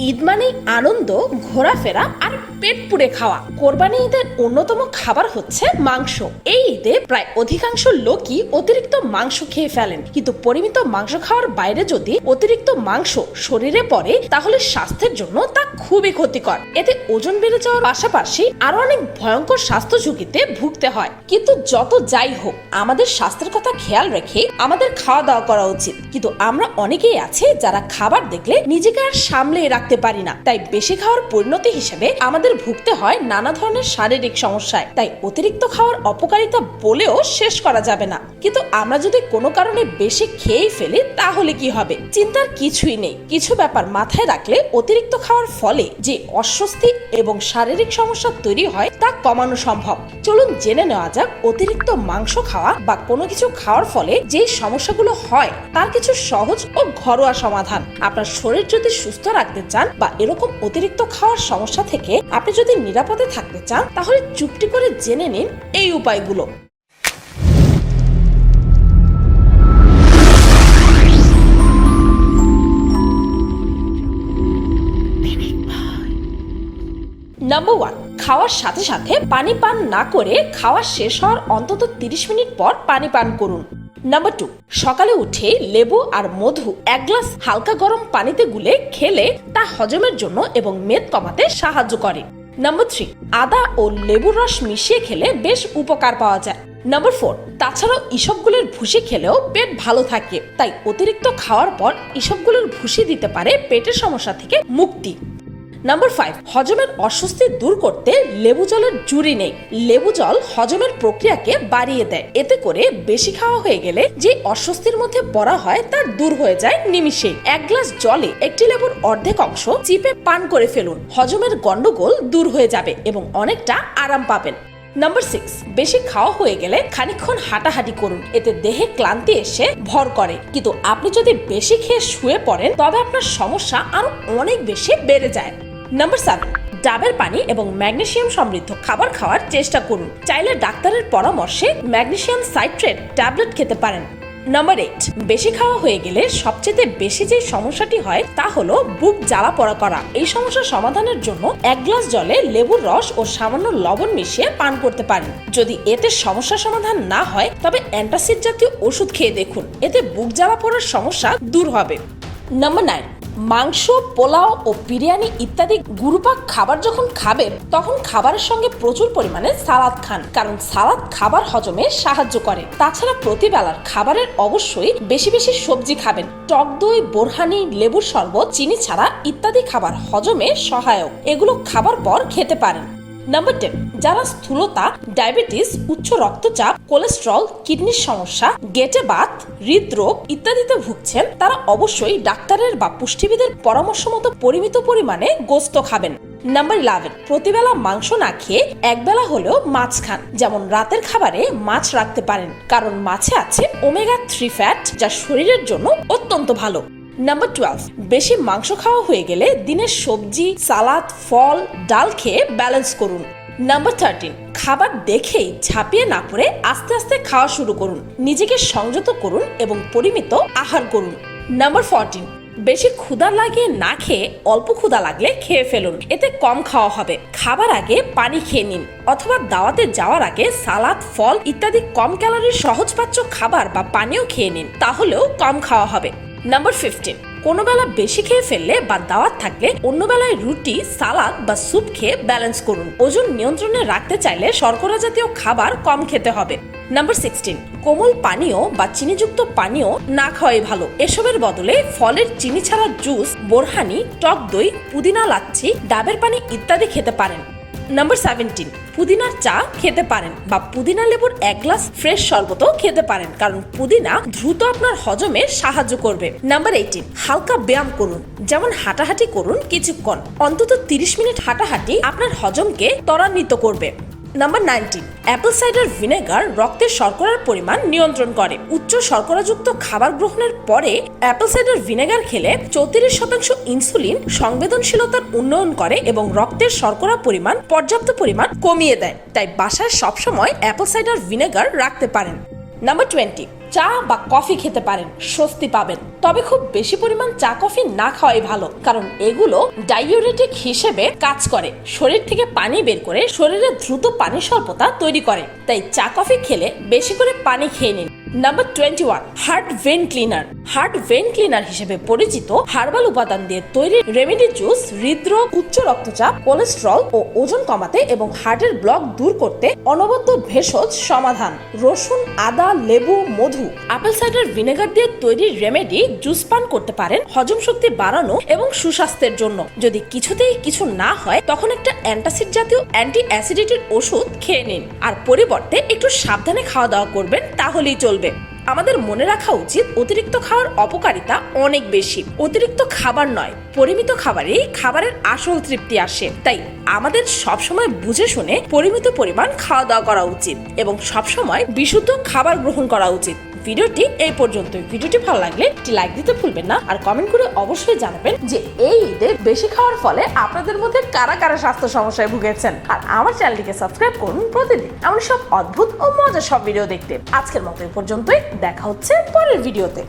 ঈদ মানেই আনন্দ ঘোরাফেরা আর পেট পুড়ে খাওয়া। কোরবানি ঈদের অন্যতম খাবার হচ্ছে মাংস। এই ঈদে প্রায় অধিকাংশ লোকই অতিরিক্ত মাংস খেয়ে ফেলেন। কিন্তু পরিমিত মাংস খাওয়ার বাইরে যদি অতিরিক্ত মাংস শরীরে পড়ে, তাহলে স্বাস্থ্যের জন্য তা খুবই ক্ষতিকর। এতে ওজন বেড়ে যাওয়ার পাশাপাশি আরও অনেক ভয়ঙ্কর স্বাস্থ্য ঝুঁকিতে ভুগতে হয়। কিন্তু যত যাই হোক, আমাদের স্বাস্থ্যের কথা খেয়াল রেখে আমাদের খাওয়া দাওয়া করা উচিত। কিন্তু আমরা অনেকেই আছে যারা খাবার দেখলে নিজেকে আর সামলে রাখতে পারি না। তাই বেশি খাওয়ার পরিণতি হিসেবে আমাদের ভুগতে হয় নানা ধরনের শারীরিক সমস্যায়। তাই অতিরিক্ত খাওয়ার অপকারিতা বলেও শেষ করা যাবে না। কিন্তু আমরা যদি কোনো কারণে বেশি খেয়েই ফেলি, তাহলে কি হবে? চিন্তার কিছুই নেই। কিছু ব্যাপার মাথায় রাখলে অতিরিক্ত খাওয়ার ফলে যে অস্বস্তি এবং শারীরিক সমস্যা তৈরি হয়, তা কমানো সম্ভব। চলুন জেনে নেওয়া যাক অতিরিক্ত মাংস খাওয়া বা কোনো কিছু খাওয়ার ফলে যে সমস্যাগুলো হয়, তার কিছু সহজ ও ঘরোয়া সমাধান। আপনার শরীর যদি সুস্থ রাখতে চান বা এরকম অতিরিক্ত খাওয়ার সমস্যা থেকে আপনি যদি নিরাপদে থাকতে চান, তাহলে চুপটি করে জেনে নিন এই উপায়গুলো। নাম্বার ওয়ান খাওয়ার সাথে সাথে পানি পান না করে খাওয়া শেষ হওয়ার অন্তত তিরিশ মিনিট পর পানি পান করুন। নাম্বার টু সকালে উঠে লেবু আর মধু এক গ্লাস হালকা গরম পানিতে গুলে খেলে তা হজমের জন্য এবং মেদ কমাতে সাহায্য করে। নাম্বার থ্রি আদা ও লেবুর রস মিশিয়ে খেলে বেশ উপকার পাওয়া যায়। নাম্বার ফোর তাছাড়াও ইসবগুলের ভুসি খেলেও পেট ভালো থাকে। তাই অতিরিক্ত খাওয়ার পর ইসবগুলের ভুসি দিতে পারে পেটের সমস্যা থেকে মুক্তি। নাম্বার ফাইভ হজমের অস্বস্তি দূর করতে লেবু জলের জুড়ি নেই। লেবু জল হজমের প্রক্রিয়াকে বাড়িয়ে দেয়। এতে করে বেশি খাওয়া হয়ে গেলে যে অস্বস্তির মধ্যে পড়া হয় তা দূর হয়ে যায় নিমিষেই এক গ্লাস জলে একটি লেবুর অর্ধেক অংশ চিপে পান করে ফেলুন। হজমের গন্ডগোল দূর হয়ে যাবে এবং অনেকটা আরাম পাবেন। নাম্বার সিক্স বেশি খাওয়া হয়ে গেলে খানিকক্ষণ হাঁটাহাঁটি করুন। এতে দেহে ক্লান্তি এসে ভর করে। কিন্তু আপনি যদি বেশি খেয়ে শুয়ে পড়েন, তবে আপনার সমস্যা আরও অনেক বেশি বেড়ে যায়। নাম্বার সেভেন ডাবের পানি এবং ম্যাগনেশিয়াম সমৃদ্ধ খাবার খাওয়ার চেষ্টা করুন। চাইলে ডাক্তারের পরামর্শে ম্যাগনেশিয়াম সাইট্রেট ট্যাবলেট খেতে পারেন। নাম্বার এইট বেশি খাওয়া হয়ে গেলে সবচেয়ে বেশি যে সমস্যাটি হয় তা হলো বুক জ্বালা পড়া করা। এই সমস্যা সমাধানের জন্য এক গ্লাস জলে লেবুর রস ও সামান্য লবণ মিশিয়ে পান করতে পারেন। যদি এতে সমস্যা সমাধান না হয়, তবে অ্যান্টাসিড জাতীয় ওষুধ খেয়ে দেখুন। এতে বুক জ্বালা পড়ার সমস্যা দূর হবে। নাম্বার নাইন মাংস, পোলাও ও বিরিয়ানি ইত্যাদি গুরুপাক খাবার যখন খাবেন তখন খাবারের সঙ্গে প্রচুর পরিমাণে সালাদ খান। কারণ সালাদ খাবার হজমে সাহায্য করে। তাছাড়া প্রতিবেলার খাবারের অবশ্যই বেশি বেশি সবজি খাবেন। টক দই, বোরহানি, লেবুর শরবত, চিনি ছাড়া ইত্যাদি খাবার হজমে সহায়ক। এগুলো খাবার পর খেতে পারেন। নাম্বার টেন যারা স্থূলতা ডায়াবেটিস উচ্চ রক্তচাপ কোলেস্ট্রল কিডনির সমস্যা, গেটে বাত, হৃদরোগ ইত্যাদিতে ভুগছেন, তারা অবশ্যই ডাক্তারের বা পুষ্টিবিদের পরামর্শ মতো পরিমিত পরিমাণে গোস্ত খাবেন। নাম্বার ইলেভেন প্রতিবেলা মাংস না খেয়ে একবেলা হলেও মাছ খান। যেমন রাতের খাবারে মাছ রাখতে পারেন, কারণ মাছে আছে ওমেগা থ্রি ফ্যাট যা শরীরের জন্য অত্যন্ত ভালো। নাম্বার টুয়েলভ বেশি মাংস খাওয়া হয়ে গেলে দিনের সবজি, সালাদ, ফল, ডাল খেয়ে ব্যালেন্স করুন। নাম্বার থার্টিন খাবার দেখেই ঝাঁপিয়ে না পড়ে আস্তে আস্তে খাওয়া শুরু করুন। নিজেকে সংযত করুন এবং পরিমিত আহার করুন। নাম্বার ফোরটিন বেশি ক্ষুধা লাগিয়ে না খেয়ে অল্প ক্ষুধা লাগলে খেয়ে ফেলুন। এতে কম খাওয়া হবে। খাবার আগে পানি খেয়ে নিন অথবা দাওয়াতে যাওয়ার আগে সালাদ, ফল ইত্যাদি কম ক্যালোরির সহজপাচ্য খাবার বা পানীয় খেয়ে নিন। তাহলেও কম খাওয়া হবে। নাম্বার ফিফটিন কোনো বেলা বেশি খেয়ে ফেললে বা দাওয়াত থাকলে অন্য বেলায় রুটি, সালাদ বা স্যুপ খেয়ে ব্যালেন্স করুন। ওজন নিয়ন্ত্রণে রাখতে চাইলে শর্করা জাতীয় খাবার কম খেতে হবে। নাম্বার সিক্সটিন কোমল পানীয় বা চিনিযুক্ত পানীয় না খাওয়াই ভালো। এসবের বদলে ফলের চিনি ছাড়া জুস, বোরহানি, টক দই, পুদিনা লাচ্ছি, ডাবের পানি ইত্যাদি খেতে পারেন। নাম্বার সেভেন্টিন পুদিনার চা খেতে পারেন বা পুদিনা লেবুর এক গ্লাস ফ্রেশ শরবতও খেতে পারেন, কারণ পুদিনা দ্রুত আপনার হজমে সাহায্য করবে। নাম্বার এইটিন হালকা ব্যায়াম করুন, যেমন হাঁটাহাঁটি করুন কিছুক্ষণ। অন্তত তিরিশ মিনিট হাঁটাহাঁটি আপনার হজমকে ত্বরান্বিত করবে। Number nineteen apple cider vinegar রক্তের শর্করার পরিমাণ নিয়ন্ত্রণ করে। উচ্চ শর্করাযুক্ত খাবার গ্রহণের পরে অ্যাপল সাইডার ভিনেগার খেলে চৌত্রিশ শতাংশ ইনসুলিন সংবেদনশীলতার উন্নয়ন করে এবং রক্তের শর্করা পরিমাণ, পর্যাপ্ত পরিমাণ কমিয়ে দেয়। তাই বাসায় সবসময় অ্যাপল সাইডার ভিনেগার রাখতে পারেন। নাম্বার টোয়েন্টি চা বা কফি খেতে পারেন, স্বস্তি পাবেন। তবে খুব বেশি পরিমাণ চা, কফি না খাওয়াই ভালো, কারণ এগুলো ডাইউরেটিক হিসেবে কাজ করে, শরীর থেকে পানি বের করে শরীরে দ্রুত পানি স্বল্পতা তৈরি করে। তাই চা, কফি খেলে বেশি করে পানি খেয়ে নিন। Number twenty one heart vein cleaner heart vein cleaner হিসেবে পরিচিত হার্বাল উপাদান দিয়ে তৈরি রেমেডি জুস হৃদরোগ, উচ্চ রক্তচাপ, কোলেস্ট্রল ও ওজন কমাতে এবং হার্টের ব্লক দূর করতে অনবদ্য ভেষজ সমাধান। রসুন, আদা, লেবু, মধু, আপেল সাইডার ভিনেগার দিয়ে তৈরি রেমেডি জুস পান করতে পারেন হজম শক্তি বাড়ানো এবং সুস্বাস্থ্যের জন্য। যদি কিছুতেই কিছু না হয়, তখন একটা অ্যান্টাসিড জাতীয় অ্যান্টি অ্যাসিডিটির ওষুধ খেয়ে নিন। আর পরিবর্তে একটু সাবধানে খাওয়া দাওয়া করবেন, তাহলেই চলবে। আমাদের মনে রাখা উচিত অতিরিক্ত খাওয়ার অপকারিতা অনেক বেশি। অতিরিক্ত খাবার নয়, পরিমিত খাবারেই খাবারের আসল তৃপ্তি আসে। তাই আমাদের সবসময় বুঝে শুনে পরিমিত পরিমাণ খাওয়া দাওয়া করা উচিত এবং সবসময় বিশুদ্ধ খাবার গ্রহণ করা উচিত। ভিডিওটি এই পর্যন্তই। ভিডিওটি ভালো লাগলে একটি লাইক দিতে ভুলবেন না। আর কমেন্ট করে অবশ্যই জানাবেন যে এই ঈদে বেশি খাওয়ার ফলে আপনাদের মধ্যে কারা কারা স্বাস্থ্য সমস্যায় ভুগেছেন? আর আমার চ্যানেলটিকে সাবস্ক্রাইব করুন প্রতিদিন এমন সব অদ্ভুত ও মজার সব ভিডিও দেখতে। আজকের মতো এই পর্যন্তই। দেখা হচ্ছে পরের ভিডিওতে।